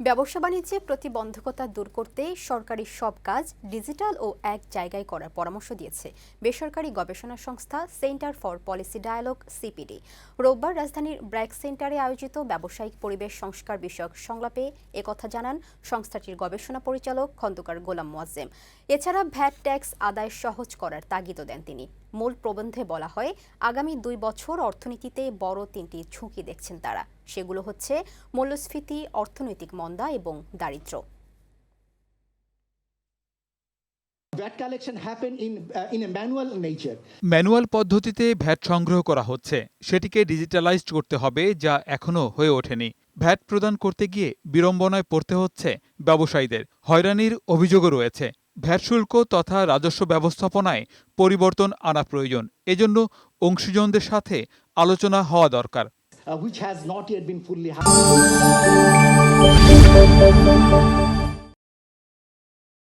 ব্যবসা বাণিজ্যে প্রতিবন্ধকতা দূর করতে সরকারি সব কাজ ডিজিটাল ও এক জায়গায় করার পরামর্শ দিয়েছে বেসরকারি গবেষণা সংস্থা centre for policy dialogue, CPD. রোববার রাজধানীর ব্র্যাক সেন্টারে আয়োজিত ব্যবসায়িক পরিবেশ সংস্কার বিষয়ক সংলাপে একথা জানান সংস্থাটির গবেষণা পরিচালক খন্দকার গোলাম মোয়াজ্জেম। এছাড়া ভ্যাট ট্যাক্স আদায় সহজ করার তাগিদও দেন তিনি। মূল প্রবন্ধে বলা হয়, আগামী দুই বছর অর্থনীতিতে বড় তিনটি ঝুঁকি দেখছেন তারা। সেগুলো হচ্ছে মূল্যস্ফীতি অর্থনৈতিক মন্দা এবং দারিদ্র্য। Happen in uh. ম্যানুয়াল পদ্ধতিতে ভ্যাট সংগ্রহ করা হচ্ছে। সেটিকে ডিজিটালাইজড করতে হবে যা এখনও হয়ে ওঠেনি। ভ্যাট প্রদান করতে গিয়ে বিড়ম্বনায় পড়তে হচ্ছে ব্যবসায়ীদের। হয়রানির অভিযোগও রয়েছে। ভ্যাট শুল্ক তথা রাজস্ব ব্যবস্থাপনায় পরিবর্তন আনা প্রয়োজন। এজন্য অংশীজনদের সাথে আলোচনা হওয়া দরকার। Uh, which has not yet been fully